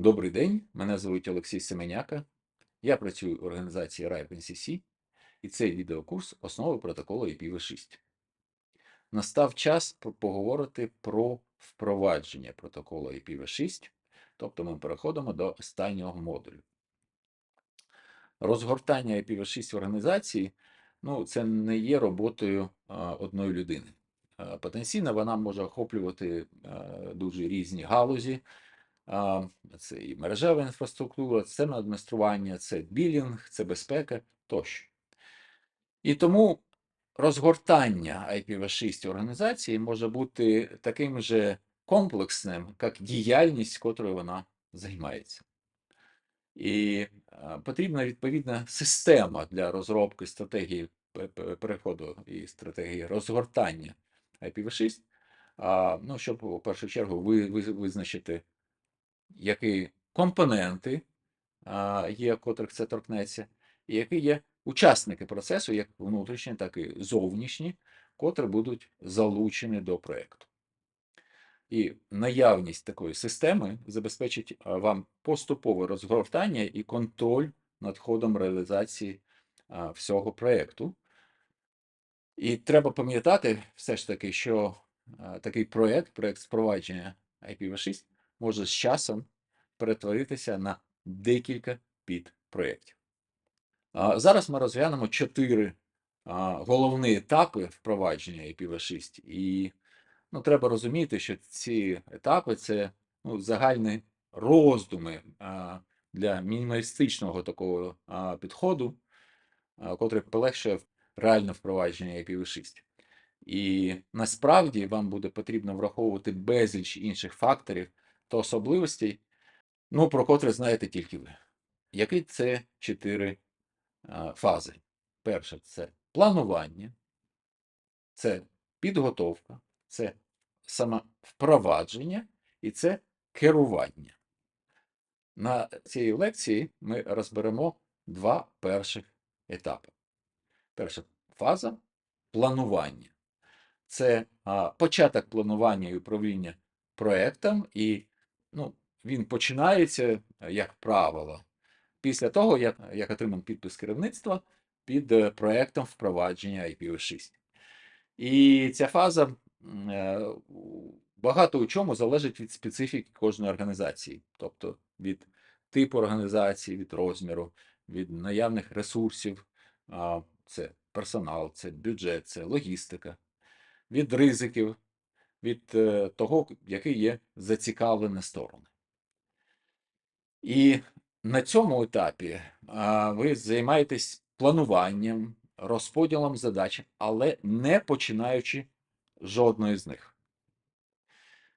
Добрий день, мене звуть Олексій Семеняка. Я працюю в організації RIPE NCC, і цей відеокурс основи протоколу IPv6. Настав час поговорити про впровадження протоколу IPv6, тобто ми переходимо до останнього модулю. Розгортання IPv6 в організації ну, це не є роботою одної людини. Потенційно вона може охоплювати дуже різні галузі. Це і мережева інфраструктура, це адміністрування, це білінг, це безпека тощо. І тому розгортання IPv6 організації може бути таким же комплексним, як діяльність, котрою вона займається. І потрібна відповідна система для розробки стратегії пе- пе- переходу і стратегії розгортання IPv6, ну, щоб у першу чергу ви, ви, визначити, які компоненти є, котрих це торкнеться, і які є учасники процесу, як внутрішні, так і зовнішні, котрі будуть залучені до проєкту. І наявність такої системи забезпечить вам поступове розгортання і контроль над ходом реалізації всього проєкту. І треба пам'ятати все ж таки, що такий проєкт, проєкт впровадження IPv6, може з часом перетворитися на декілька підпроєктів. Зараз ми розглянемо чотири головні етапи впровадження IPv6. І ну, треба розуміти, що ці етапи це ну, загальні роздуми для мінімалістичного такого підходу, котрий полегшує реальне впровадження IPv6. І насправді вам буде потрібно враховувати безліч інших факторів та особливостей, ну, про котрі знаєте тільки ви. Які це чотири фази? Перше це планування, це підготовка, це самовпровадження і це керування. На цій лекції ми розберемо два перших етапи. Перша фаза планування. Це а, початок планування і управління проектом, і ну, він починається, е, як правило, після того, як, як отриман підпис керівництва під е, проектом впровадження IPv6. І ця фаза е, багато у чому залежить від специфіки кожної організації, тобто від типу організації, від розміру, від наявних ресурсів, це персонал, це бюджет, це логістика, від ризиків, від е, того, які є зацікавлені сторони. І на цьому етапі ви займаєтесь плануванням, розподілом задач, але не починаючи жодної з них.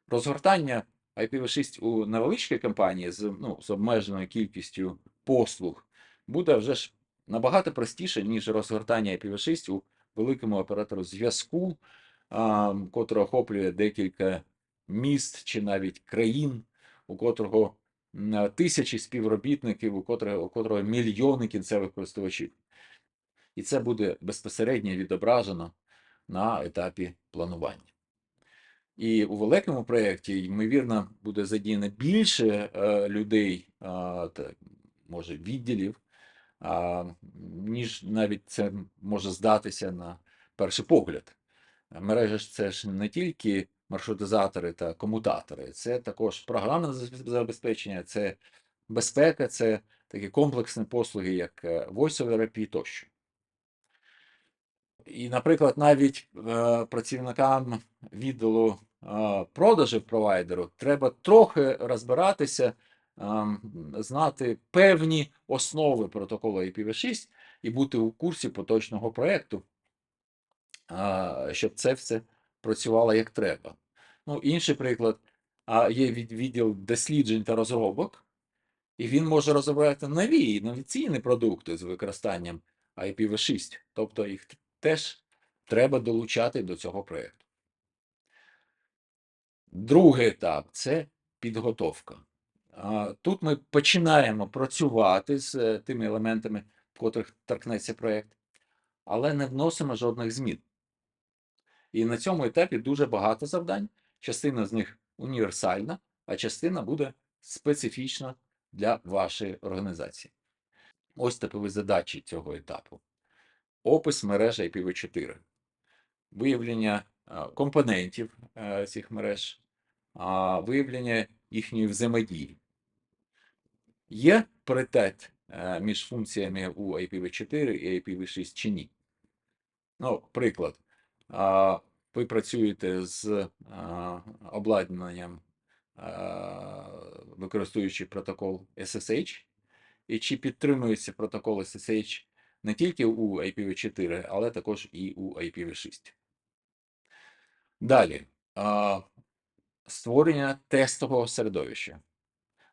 Розгортання IPv6 у невеличкій компанії з, ну, з обмеженою кількістю послуг буде вже ж набагато простіше, ніж розгортання IPv6 у великому оператору зв'язку, а, охоплює декілька міст чи навіть країн, у котрого тисячі співробітників, у котрого, у котрого мільйони кінцевих користувачів. І це буде безпосередньо відображено на етапі планування. І у великому проєкті, ймовірно, буде задіяно більше е, людей, а, та, може, відділів, а, ніж навіть це може здатися на перший погляд. Мережа ж це ж не тільки маршрутизатори та комутатори, це також програмне забезпечення, це безпека, це такі комплексні послуги, як е, Voice over IP тощо. І, наприклад, навіть е, працівникам відділу е, продажів провайдеру треба трохи розбиратися, ем, знати певні основи протоколу IPv6 і бути у курсі поточного проєкту, щоб це все працювало як треба. Ну, інший приклад, є відділ досліджень та розробок, і він може розробляти нові інноваційні продукти з використанням IPv6, тобто їх теж треба долучати до цього проєкту. Другий етап це підготовка. Тут ми починаємо працювати з е, тими елементами, в котрих торкнеться проєкт, але не вносимо жодних змін. І на цьому етапі дуже багато завдань. Частина з них універсальна, а частина буде специфічно для вашої організації. Ось типові задачі цього етапу: опис мережі IPv4, виявлення компонентів е, цих мереж, виявлення їхньої взаємодії. Є паритет е, між функціями у IPv4 і IPv6 чи ні? Ну, приклад. Ви працюєте з обладнанням, використовуючи протокол SSH, і чи підтримується протокол SSH не тільки у IPv4, але також і у IPv6. Далі. Створення тестового середовища.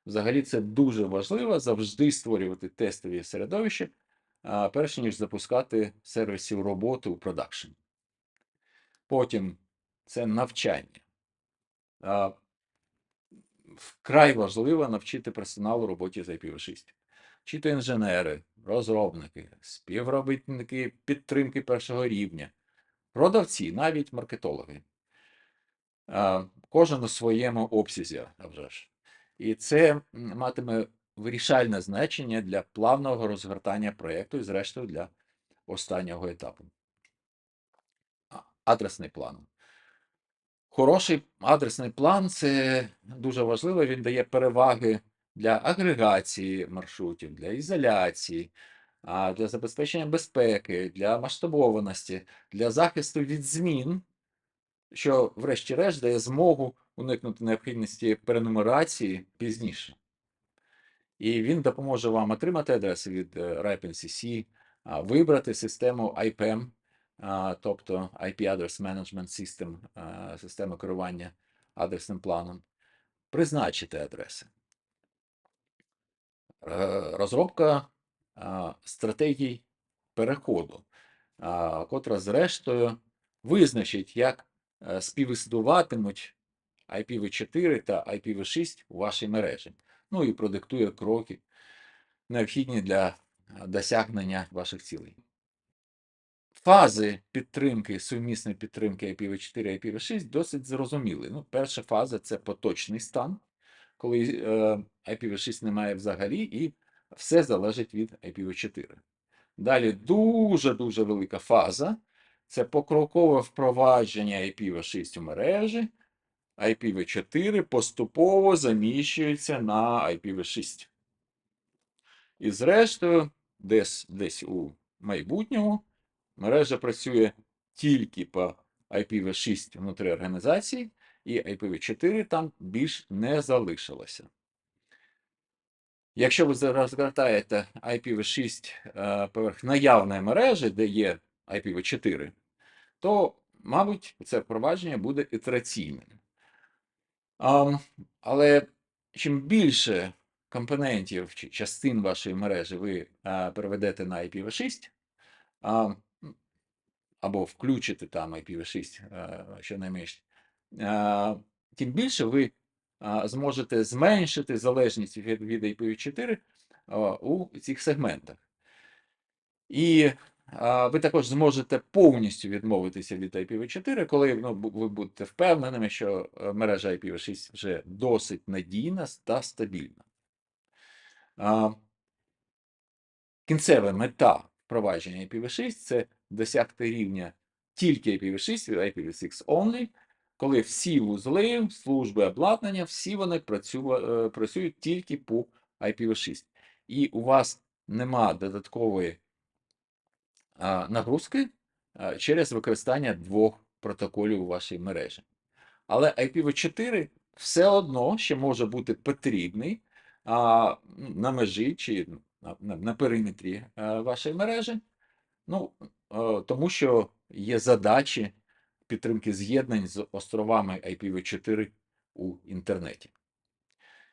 Взагалі, це дуже важливо завжди створювати тестові середовища, перш ніж запускати сервісів роботи у продакшн. Потім це навчання. Вкрай важливо навчити персоналу роботі з IPv6. Чи то інженери, розробники, співробітники підтримки першого рівня, продавці, навіть маркетологи. Кожен у своєму обсязі, а вже ж. І це матиме вирішальне значення для плавного розгортання проєкту і, зрештою, для останнього етапу. Адресний план. Хороший адресний план це дуже важливо. Він дає переваги для агрегації маршрутів, для ізоляції, для забезпечення безпеки, для масштабованості, для захисту від змін, що, врешті-решт, дає змогу уникнути необхідності перенумерації пізніше. І він допоможе вам отримати адреси від е, RIPE-NCC, вибрати систему IPM, тобто IP Address Management System, система керування адресним планом, призначити адреси. Е, Розробка стратегій переходу, котра, зрештою, визначить, як е, співіснуватимуть IPv4 та IPv6 у вашій мережі. Ну і продиктує кроки, необхідні для досягнення ваших цілей. Фази підтримки, сумісної підтримки IPv4 і IPv6 досить зрозуміли. Ну, перша фаза це поточний стан, коли е, IPv6 немає взагалі, і все залежить від IPv4. Далі дуже-дуже велика фаза це покрокове впровадження IPv6 у мережі. IPv4 поступово заміщується на IPv6. І зрештою, десь, десь у майбутньому мережа працює тільки по IPv6 внутрі організації, і IPv4 там більш не залишилося. Якщо ви розгортаєте IPv6 е, поверх наявної мережі, де є IPv4, то, мабуть, це впровадження буде ітераційним. Але чим більше компонентів чи частин вашої мережі ви е, переведете на IPv6, а, або включите там IPv6 е, щонайменш, е, тим більше ви зможете зменшити залежність від, від IPv4 у цих сегментах. І ви також зможете повністю відмовитися від IPv4, коли ну, ви будете впевненими, що е, мережа IPv6 вже досить надійна та стабільна. Кінцева мета впровадження IPv6 це досягти рівня тільки IPv6 IPv6 only, коли всі вузли, служби обладнання, всі вони працю- е, працюють тільки по IPv6. І у вас нема додаткової нагрузки через використання двох протоколів у вашій мережі. Але IPv4 все одно ще може бути потрібний на межі чи на, на, на периметрі а, вашої мережі. Ну, е, тому що є задачі підтримки з'єднань з островами IPv4 у інтернеті.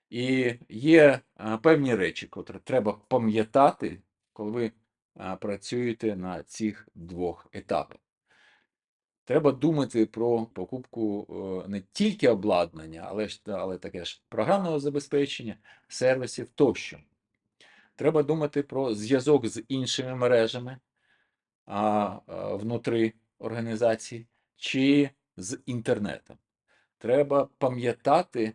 І є е, певні речі, котрі треба пам'ятати, коли ви е, працюєте на цих двох етапах. Треба думати про покупку не тільки обладнання, але, але таке ж програмного забезпечення, сервісів тощо. Треба думати про зв'язок з іншими мережами а, а, внутрі організації чи з інтернетом. Треба пам'ятати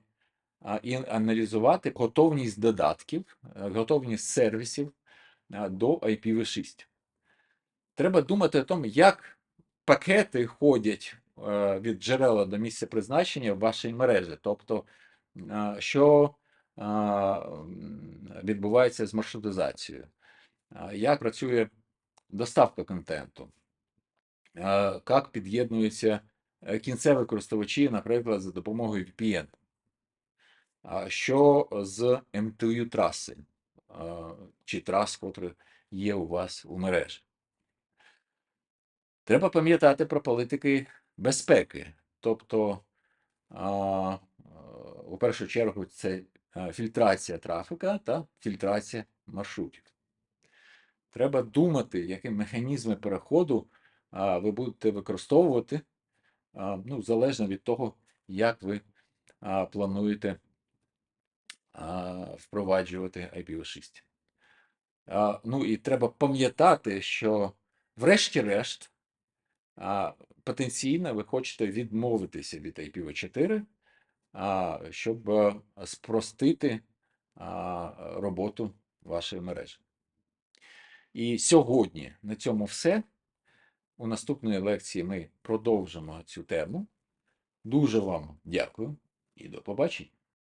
а, і аналізувати готовність додатків, е, готовність сервісів а, до IPv6. Треба думати о тому, як пакети ходять е, від джерела до місця призначення в вашій мережі. Тобто, е, що е, м, відбувається з маршрутизацією, е, як працює доставка контенту, як під'єднуються е, кінцеві користувачі, наприклад, за допомогою VPN. Що з МТУ траси чи трас, котрі є у вас у мережі? Треба пам'ятати про політики безпеки. Тобто, у першу чергу, це е, фільтрація трафіка та фільтрація маршрутів. Треба думати, які механізми переходу ви будете використовувати, ну, залежно від того, як ви плануєте впроваджувати IPv6. А, Ну і треба пам'ятати, що, врешті-решт, потенційно ви хочете відмовитися від IPv4, а, щоб спростити роботу вашої мережі. І сьогодні на цьому все. У наступної лекції ми продовжимо цю тему. Дуже вам дякую і до побачення.